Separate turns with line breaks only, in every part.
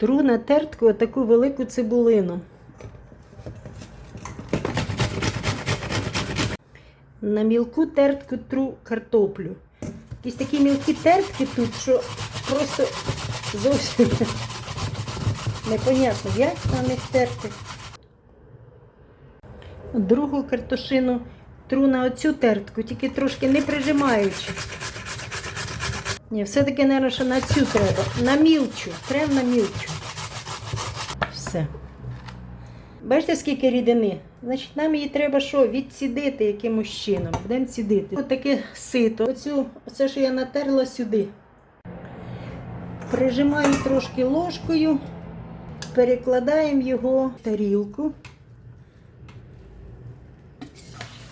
Тру на тертку отаку велику цибулину. На мілку тертку тру картоплю. Якісь такі мілкі тертки тут, що просто зовсім непонятно, як на них терти. Другу картошину тру на оцю тертку, тільки трошки не прижимаючи. Ні, все-таки, мабуть, що на цю треба. На мілчу. Прямо на мілчу. Все. Бачите, скільки рідини? Значить, нам її треба що? Відцідити якимось чином. Будемо цідити. Ось таке сито. Оцю, оце, що я натерла сюди. Прижимаю трошки ложкою, перекладаємо його в тарілку.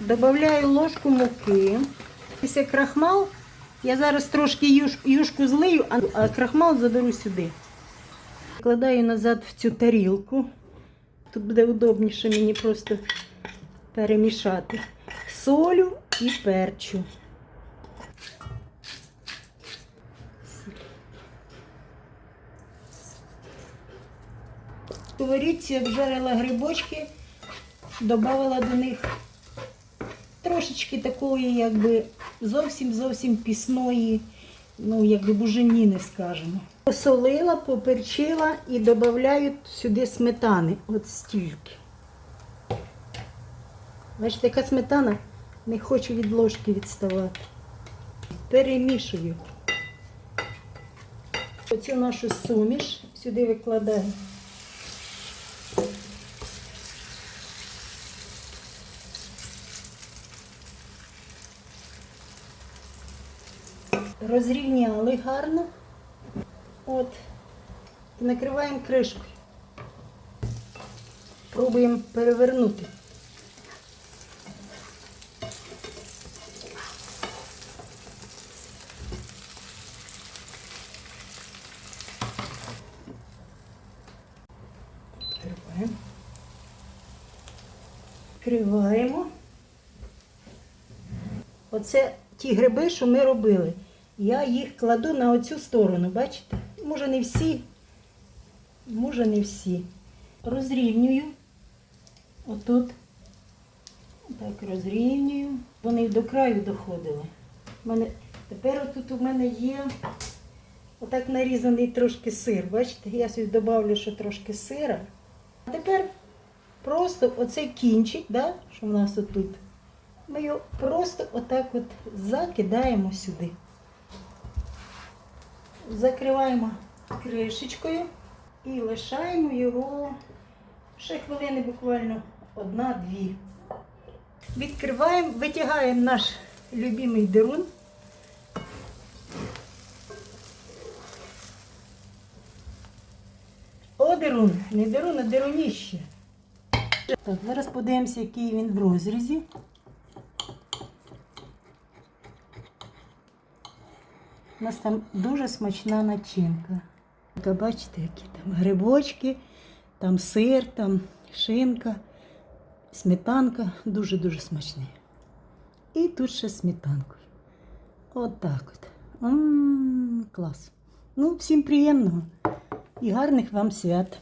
Добавляю ложку муки. Після крахмал я зараз трошки юш, юшку злию, а, крахмал заберу сюди. Вкладаю назад в цю тарілку. Тут буде удобніше мені просто перемішати. Солю і перчу. В сковорідці обжарила грибочки, додала до них трошечки такої, якби зовсім зовсім пісної, ну, якби буженіни, скажімо. Посолила, поперчила і додаю сюди сметани. От стільки. Бачите, яка сметана не хочу від ложки відставати. Перемішую. Оцю нашу суміш сюди викладаю. Розрівняли гарно. От. Накриваємо кришкою. Пробуємо перевернути. Відкриваємо. Відкриваємо. Оце ті гриби, що ми робили. Я їх кладу на оцю сторону, бачите? Може не всі, може не всі. Розрівнюю. Отут. Так, розрівнюю. Вони до краю доходили. Мене, тепер отут у мене є отак нарізаний трошки сир. Бачите? Я сюди додавлю ще трошки сира. А тепер просто оцей кінчик, да, що в нас отут, ми його просто отак от закидаємо сюди. Закриваємо кришечкою і лишаємо його ще хвилини буквально одна-дві. Відкриваємо, витягаємо наш любимий дерун. О, дерун, не дерун, а деруніще. Так, зараз подивимося, який він в розрізі. У нас там дуже смачна начинка. Та бачите, які там грибочки, там сир, там шинка, сметанка. Дуже-дуже смачні. І тут ще сметанкою. От так от. М, клас. Ну, всім приємного і гарних вам свят.